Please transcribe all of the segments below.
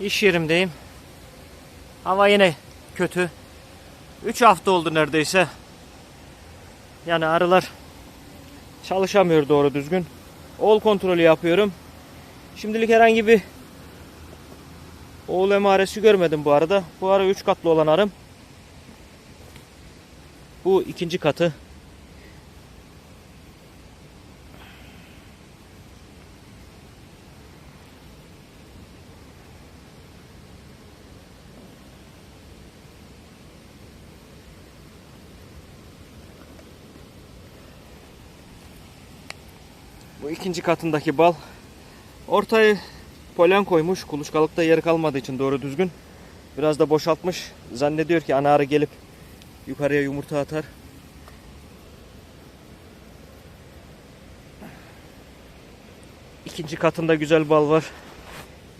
İş yerimdeyim. Hava yine kötü. 3 hafta oldu neredeyse. Yani arılar çalışamıyor doğru düzgün. Oğul kontrolü yapıyorum. Şimdilik herhangi bir oğul emaresi görmedim bu arada. Bu arı 3 katlı olan arım. Bu ikinci katı. Bu ikinci katındaki bal. Ortayı polen koymuş. Kuluçkalıkta yer kalmadığı için doğru düzgün. Biraz da boşaltmış. Zannediyor ki ana arı gelip yukarıya yumurta atar. İkinci katında güzel bal var.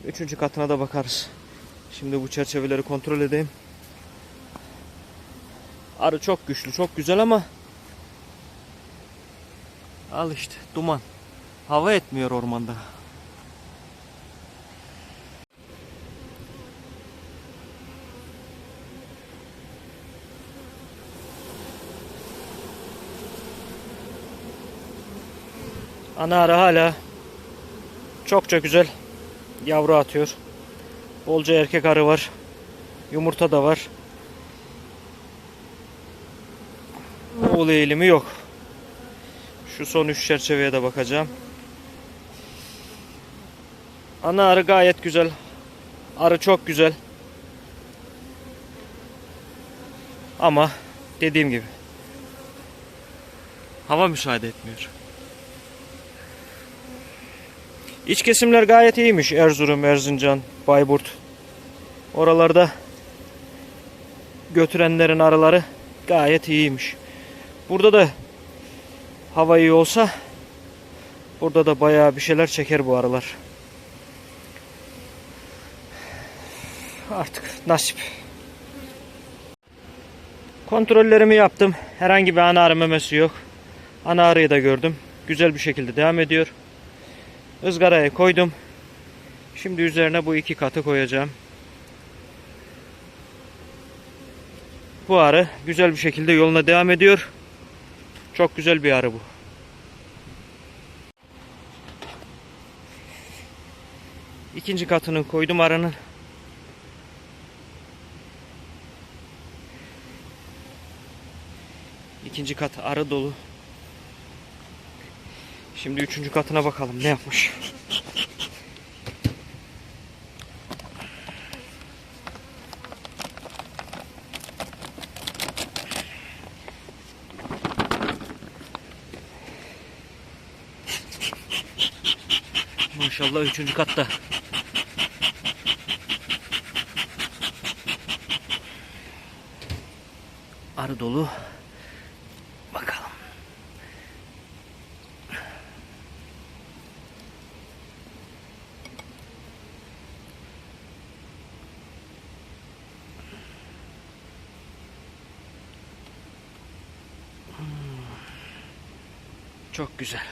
Üçüncü katına da bakarız. Şimdi bu çerçeveleri kontrol edeyim. Arı çok güçlü, çok güzel ama al işte duman. Hava etmiyor ormanda. Ana arı hala çokça güzel yavru atıyor. Bolca erkek arı var. Yumurta da var. Oğul eğilimi yok. Şu son üç çerçeveye de bakacağım. Ana arı gayet güzel. Arı çok güzel. Ama dediğim gibi hava müsaade etmiyor. İç kesimler gayet iyiymiş. Erzurum, Erzincan, Bayburt. Oralarda götürenlerin arıları gayet iyiymiş. Burada da hava iyi olsa burada da bayağı bir şeyler çeker bu arılar. Artık nasip. Kontrollerimi yaptım. Herhangi bir ana arı memesi yok. Ana arıyı da gördüm. Güzel bir şekilde devam ediyor. Izgaraya koydum. Şimdi üzerine bu iki katı koyacağım. Bu arı güzel bir şekilde yoluna devam ediyor. Çok güzel bir arı bu. İkinci katını koydum arının. İkinci kat arı dolu. Şimdi üçüncü katına bakalım ne yapmış. Maşallah üçüncü katta. Arı dolu. Çok güzel.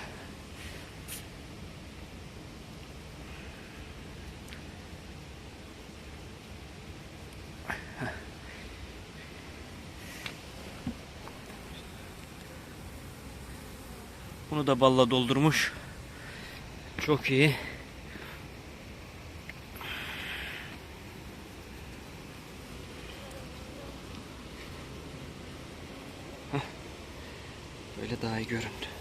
Bunu da balla doldurmuş. Çok iyi. Böyle daha iyi göründü.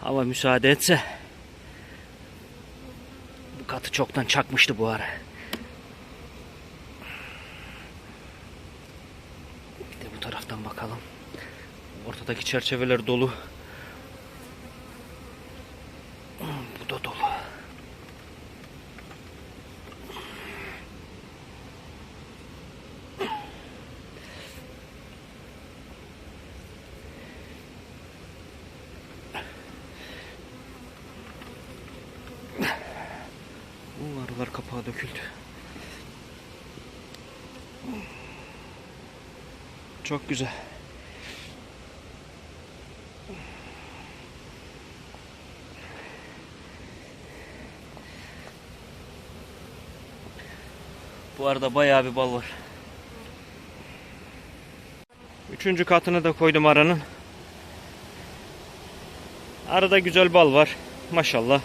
Hava müsaade etse bu katı çoktan çakmıştı bu ara. Bir de bu taraftan bakalım. Ortadaki çerçeveler dolu. kapağı döküldü. Çok güzel. Bu arada bayağı bir bal var. Üçüncü katını da koydum aranın. Arada güzel bal var. Maşallah.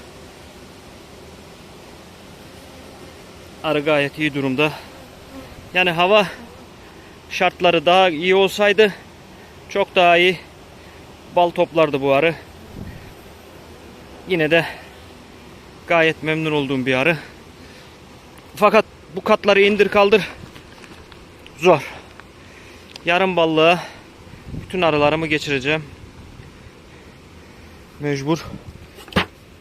Arı gayet iyi durumda. Yani hava şartları daha iyi olsaydı çok daha iyi bal toplardı bu arı. Yine de gayet memnun olduğum bir arı. Fakat bu katları indir kaldır zor. Yarım ballığa bütün arılarımı geçireceğim. Mecbur.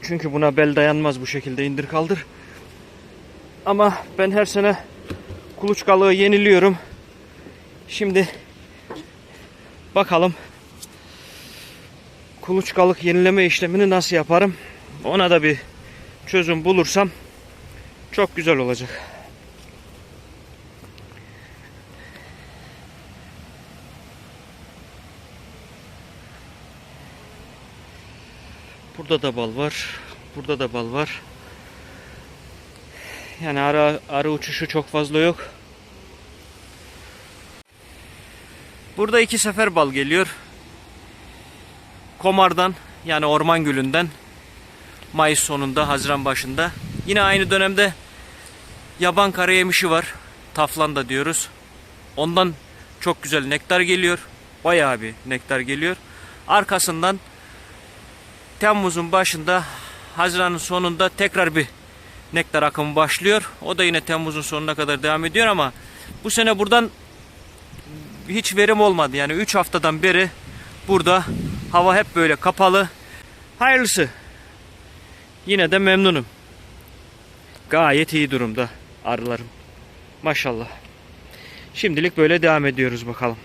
Çünkü buna bel dayanmaz bu şekilde indir kaldır. Ama ben her sene kuluçkalığı yeniliyorum. Şimdi bakalım kuluçkalık yenileme işlemini nasıl yaparım? Ona da bir çözüm bulursam çok güzel olacak. Burada da bal var. Burada da bal var. Yani arı, arı uçuşu çok fazla yok. Burada iki sefer bal geliyor. Komar'dan yani orman gülünden Mayıs sonunda, Haziran başında. Yine aynı dönemde yaban kara yemişi var. Taflanda diyoruz. Ondan çok güzel nektar geliyor. Bayağı bir nektar geliyor. Arkasından Temmuz'un başında, Haziran'ın sonunda tekrar bir nektar akımı başlıyor. O da yine Temmuz'un sonuna kadar devam ediyor ama bu sene buradan hiç verim olmadı. Yani 3 haftadan beri burada hava hep böyle kapalı. Hayırlısı. Yine de memnunum. Gayet iyi durumda arılarım. Maşallah. Şimdilik böyle devam ediyoruz bakalım.